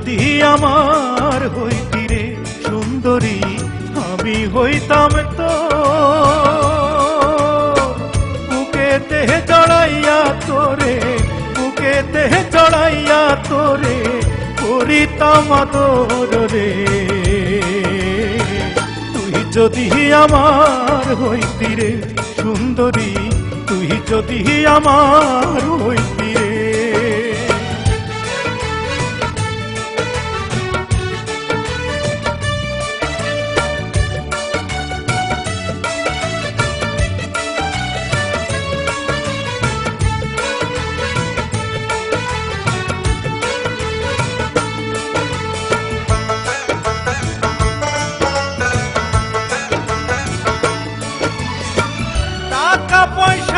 যদি আমার হইতি রে সুন্দরী, আমি হইতাম তো। বুকেতে চড়াইয়া তোরে, বুকেতে চড়াইয়া তোরে করিতাম আদর রে। তুই যদি আমার হইতি রে সুন্দরী, তুই যদি আমার হইতি রে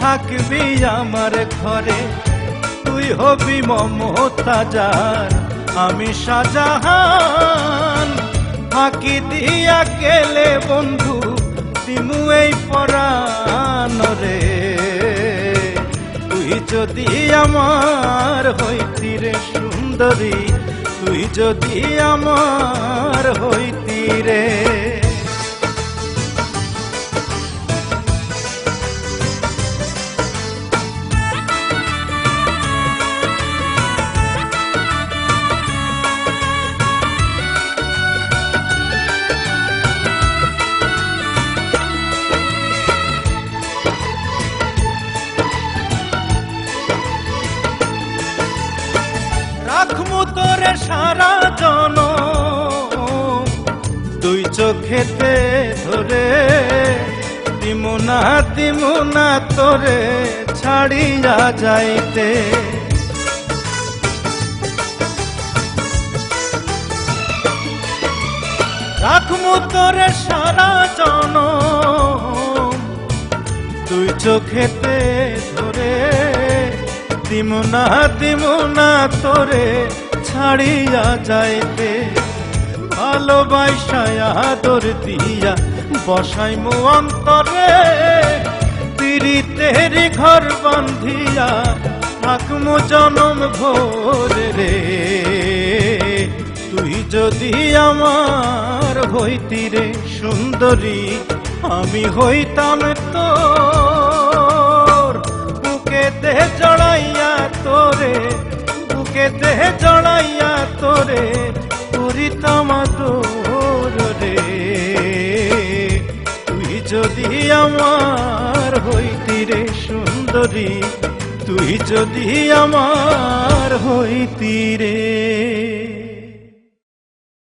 থাকবি আমার ঘরে। তুই হবি মমতা মমতাজার, আমি শাহজাহান। ফাঁকি দিয়া গেলে বন্ধু দিমু এই পরাণ রে। তুই যদি আমার হইতি রে সুন্দরী, তুই যদি আমার হইতি রে। রাখমু তোরে সারা জন দুই চোখেতে ধরে দিমুনা দিমুনা তোরে ছাড়িয়া যাইতে। রাখমু তোরে সারা জন তুই চোখেতে দিমুনা দিমুনা তোরে ছাড়িয়া যাইতে। ভালোবাসায় আদর দিয়া বসাই মু অন্তরে। পিরিতের ঘর বান্ধিয়া থাকমু জনম ভোর রে। তুই যদি আমার হইতি রে সুন্দরী, আমি হইতাম তোর। বুকেতে জড়াইয়া তোরে, বুকেতে জড়াইয়া তোরে করিতাম তোর রে। তুই যদি আমার হইতি রে সুন্দরী, তুই যদি আমার হইতি রে।